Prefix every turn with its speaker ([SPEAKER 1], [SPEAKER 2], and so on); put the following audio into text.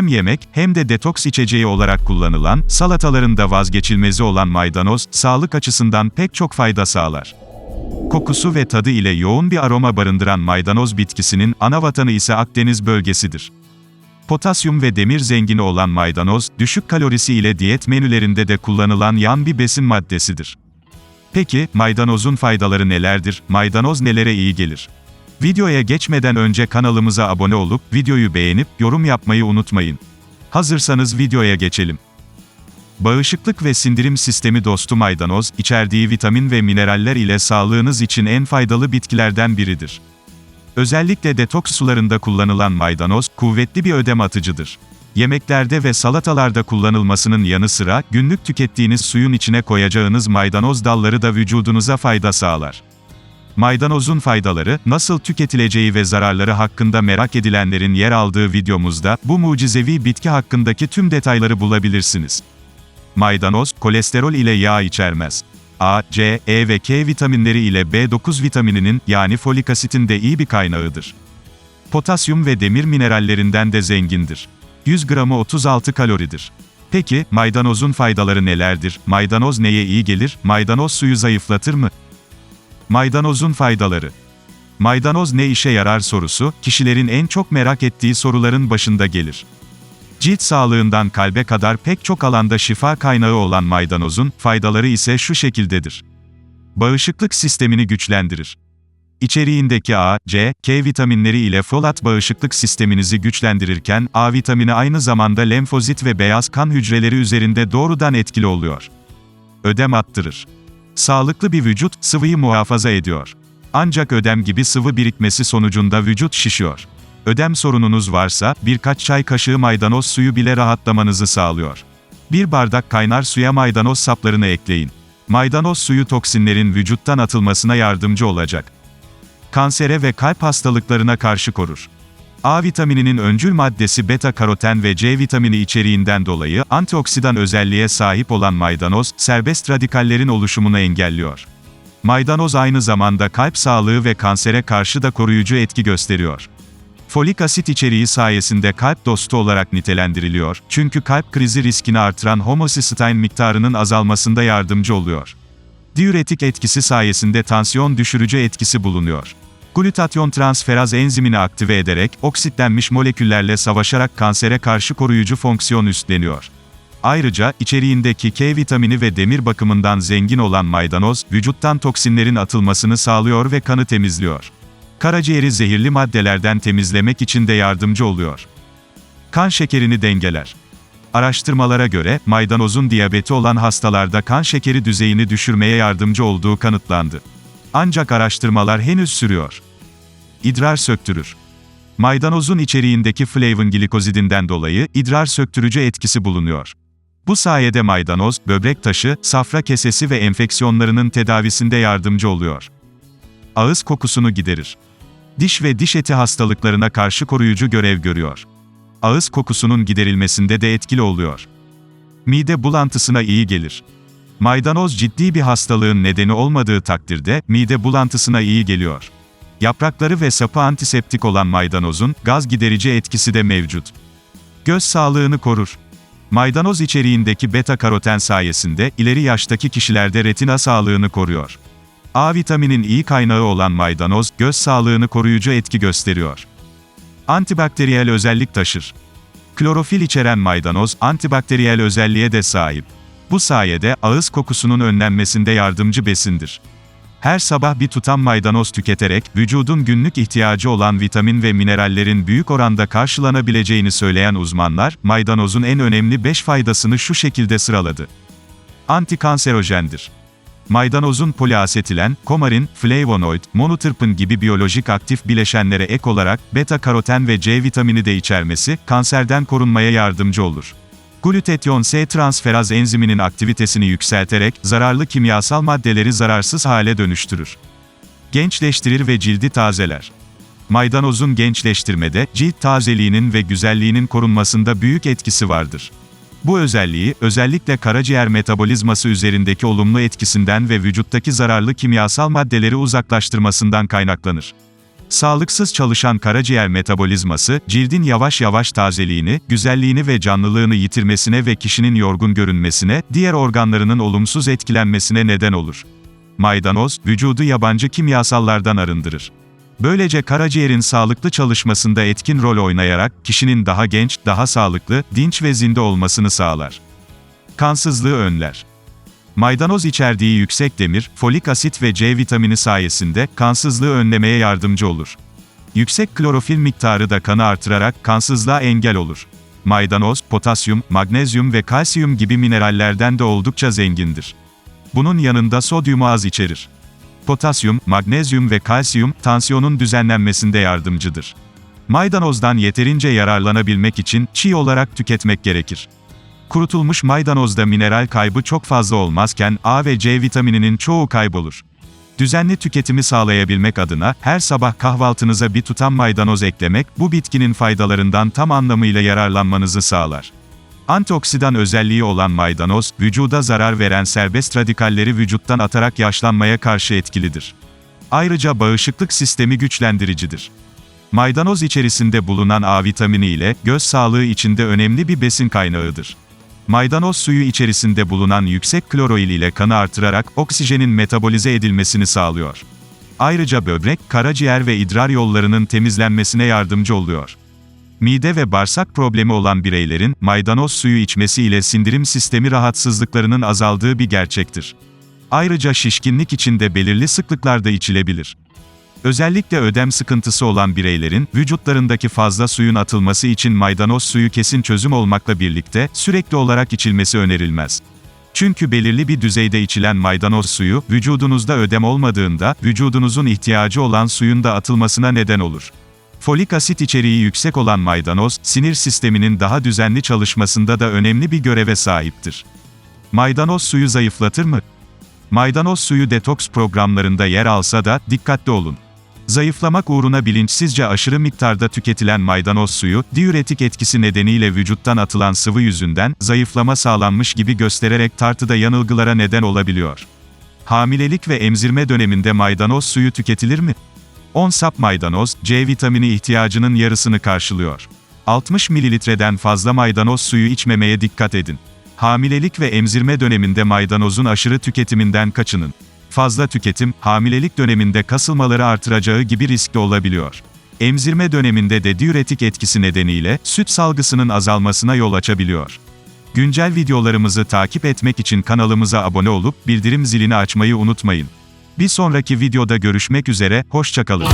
[SPEAKER 1] Hem yemek, hem de detoks içeceği olarak kullanılan, salatalarında vazgeçilmezi olan maydanoz, sağlık açısından pek çok fayda sağlar. Kokusu ve tadı ile yoğun bir aroma barındıran maydanoz bitkisinin ana vatanı ise Akdeniz bölgesidir. Potasyum ve demir zengini olan maydanoz, düşük kalorisi ile diyet menülerinde de kullanılan yan bir besin maddesidir. Peki, maydanozun faydaları nelerdir? Maydanoz nelere iyi gelir? Videoya geçmeden önce kanalımıza abone olup, videoyu beğenip, yorum yapmayı unutmayın. Hazırsanız videoya geçelim. Bağışıklık ve sindirim sistemi dostu maydanoz, içerdiği vitamin ve mineraller ile sağlığınız için en faydalı bitkilerden biridir. Özellikle detoks sularında kullanılan maydanoz, kuvvetli bir ödem atıcıdır. Yemeklerde ve salatalarda kullanılmasının yanı sıra, günlük tükettiğiniz suyun içine koyacağınız maydanoz dalları da vücudunuza fayda sağlar. Maydanozun faydaları, nasıl tüketileceği ve zararları hakkında merak edilenlerin yer aldığı videomuzda, bu mucizevi bitki hakkındaki tüm detayları bulabilirsiniz. Maydanoz, kolesterol ile yağ içermez. A, C, E ve K vitaminleri ile B9 vitamininin, yani folik asitin de iyi bir kaynağıdır. Potasyum ve demir minerallerinden de zengindir. 100 gramı 36 kaloridir. Peki, maydanozun faydaları nelerdir? Maydanoz neye iyi gelir? Maydanoz suyu zayıflatır mı? Maydanozun faydaları. Maydanoz ne işe yarar sorusu, kişilerin en çok merak ettiği soruların başında gelir. Cilt sağlığından kalbe kadar pek çok alanda şifa kaynağı olan maydanozun faydaları ise şu şekildedir. Bağışıklık sistemini güçlendirir. İçeriğindeki A, C, K vitaminleri ile folat bağışıklık sisteminizi güçlendirirken, A vitamini aynı zamanda lenfozit ve beyaz kan hücreleri üzerinde doğrudan etkili oluyor. Ödem attırır. Sağlıklı bir vücut, sıvıyı muhafaza ediyor. Ancak ödem gibi sıvı birikmesi sonucunda vücut şişiyor. Ödem sorununuz varsa, birkaç çay kaşığı maydanoz suyu bile rahatlamanızı sağlıyor. Bir bardak kaynar suya maydanoz saplarını ekleyin. Maydanoz suyu toksinlerin vücuttan atılmasına yardımcı olacak. Kansere ve kalp hastalıklarına karşı korur. A vitamininin öncül maddesi beta karoten ve C vitamini içeriğinden dolayı antioksidan özelliğe sahip olan maydanoz, serbest radikallerin oluşumunu engelliyor. Maydanoz aynı zamanda kalp sağlığı ve kansere karşı da koruyucu etki gösteriyor. Folik asit içeriği sayesinde kalp dostu olarak nitelendiriliyor, çünkü kalp krizi riskini artıran homocysteine miktarının azalmasında yardımcı oluyor. Diüretik etkisi sayesinde tansiyon düşürücü etkisi bulunuyor. Glutatyon transferaz enzimini aktive ederek, oksitlenmiş moleküllerle savaşarak kansere karşı koruyucu fonksiyon üstleniyor. Ayrıca, içeriğindeki K vitamini ve demir bakımından zengin olan maydanoz, vücuttan toksinlerin atılmasını sağlıyor ve kanı temizliyor. Karaciğeri zehirli maddelerden temizlemek için de yardımcı oluyor. Kan şekerini dengeler. Araştırmalara göre, maydanozun diyabeti olan hastalarda kan şekeri düzeyini düşürmeye yardımcı olduğu kanıtlandı. Ancak araştırmalar henüz sürüyor. İdrar söktürür. Maydanozun içeriğindeki flavin glikozidinden dolayı idrar söktürücü etkisi bulunuyor. Bu sayede maydanoz, böbrek taşı, safra kesesi ve enfeksiyonlarının tedavisinde yardımcı oluyor. Ağız kokusunu giderir. Diş ve diş eti hastalıklarına karşı koruyucu görev görüyor. Ağız kokusunun giderilmesinde de etkili oluyor. Mide bulantısına iyi gelir. Maydanoz ciddi bir hastalığın nedeni olmadığı takdirde, mide bulantısına iyi geliyor. Yaprakları ve sapı antiseptik olan maydanozun, gaz giderici etkisi de mevcut. Göz sağlığını korur. Maydanoz içeriğindeki beta karoten sayesinde, ileri yaştaki kişilerde retina sağlığını koruyor. A vitaminin iyi kaynağı olan maydanoz, göz sağlığını koruyucu etki gösteriyor. Antibakteriyel özellik taşır. Klorofil içeren maydanoz, antibakteriyel özelliğe de sahip. Bu sayede, ağız kokusunun önlenmesinde yardımcı besindir. Her sabah bir tutam maydanoz tüketerek, vücudun günlük ihtiyacı olan vitamin ve minerallerin büyük oranda karşılanabileceğini söyleyen uzmanlar, maydanozun en önemli 5 faydasını şu şekilde sıraladı. Antikanserojendir. Maydanozun poliasetilen, komarin, flavonoid, monotırpın gibi biyolojik aktif bileşenlere ek olarak beta karoten ve C vitamini de içermesi, kanserden korunmaya yardımcı olur. Glutatyon S transferaz enziminin aktivitesini yükselterek zararlı kimyasal maddeleri zararsız hale dönüştürür. Gençleştirir ve cildi tazeler. Maydanozun gençleştirmede, cilt tazeliğinin ve güzelliğinin korunmasında büyük etkisi vardır. Bu özelliği, özellikle karaciğer metabolizması üzerindeki olumlu etkisinden ve vücuttaki zararlı kimyasal maddeleri uzaklaştırmasından kaynaklanır. Sağlıksız çalışan karaciğer metabolizması, cildin yavaş yavaş tazeliğini, güzelliğini ve canlılığını yitirmesine ve kişinin yorgun görünmesine, diğer organlarının olumsuz etkilenmesine neden olur. Maydanoz, vücudu yabancı kimyasallardan arındırır. Böylece karaciğerin sağlıklı çalışmasında etkin rol oynayarak, kişinin daha genç, daha sağlıklı, dinç ve zinde olmasını sağlar. Kansızlığı önler. Maydanoz içerdiği yüksek demir, folik asit ve C vitamini sayesinde kansızlığı önlemeye yardımcı olur. Yüksek klorofil miktarı da kanı artırarak kansızlığa engel olur. Maydanoz, potasyum, magnezyum ve kalsiyum gibi minerallerden de oldukça zengindir. Bunun yanında sodyumu az içerir. Potasyum, magnezyum ve kalsiyum, tansiyonun düzenlenmesinde yardımcıdır. Maydanozdan yeterince yararlanabilmek için çiğ olarak tüketmek gerekir. Kurutulmuş maydanozda mineral kaybı çok fazla olmazken A ve C vitamininin çoğu kaybolur. Düzenli tüketimi sağlayabilmek adına her sabah kahvaltınıza bir tutam maydanoz eklemek bu bitkinin faydalarından tam anlamıyla yararlanmanızı sağlar. Antioksidan özelliği olan maydanoz, vücuda zarar veren serbest radikalleri vücuttan atarak yaşlanmaya karşı etkilidir. Ayrıca bağışıklık sistemi güçlendiricidir. Maydanoz içerisinde bulunan A vitamini ile göz sağlığı içinde önemli bir besin kaynağıdır. Maydanoz suyu içerisinde bulunan yüksek kloroil ile kanı artırarak oksijenin metabolize edilmesini sağlıyor. Ayrıca böbrek, karaciğer ve idrar yollarının temizlenmesine yardımcı oluyor. Mide ve bağırsak problemi olan bireylerin maydanoz suyu içmesi ile sindirim sistemi rahatsızlıklarının azaldığı bir gerçektir. Ayrıca şişkinlik için de belirli sıklıklarda içilebilir. Özellikle ödem sıkıntısı olan bireylerin, vücutlarındaki fazla suyun atılması için maydanoz suyu kesin çözüm olmakla birlikte, sürekli olarak içilmesi önerilmez. Çünkü belirli bir düzeyde içilen maydanoz suyu, vücudunuzda ödem olmadığında, vücudunuzun ihtiyacı olan suyun da atılmasına neden olur. Folik asit içeriği yüksek olan maydanoz, sinir sisteminin daha düzenli çalışmasında da önemli bir göreve sahiptir. Maydanoz suyu zayıflatır mı? Maydanoz suyu detoks programlarında yer alsa da, dikkatli olun. Zayıflamak uğruna bilinçsizce aşırı miktarda tüketilen maydanoz suyu, diüretik etkisi nedeniyle vücuttan atılan sıvı yüzünden, zayıflama sağlanmış gibi göstererek tartıda yanılgılara neden olabiliyor. Hamilelik ve emzirme döneminde maydanoz suyu tüketilir mi? 10 sap maydanoz, C vitamini ihtiyacının yarısını karşılıyor. 60 mililitreden fazla maydanoz suyu içmemeye dikkat edin. Hamilelik ve emzirme döneminde maydanozun aşırı tüketiminden kaçının. Fazla tüketim, hamilelik döneminde kasılmaları artıracağı gibi riskli olabiliyor. Emzirme döneminde de diüretik etkisi nedeniyle, süt salgısının azalmasına yol açabiliyor. Güncel videolarımızı takip etmek için kanalımıza abone olup, bildirim zilini açmayı unutmayın. Bir sonraki videoda görüşmek üzere, hoşçakalın.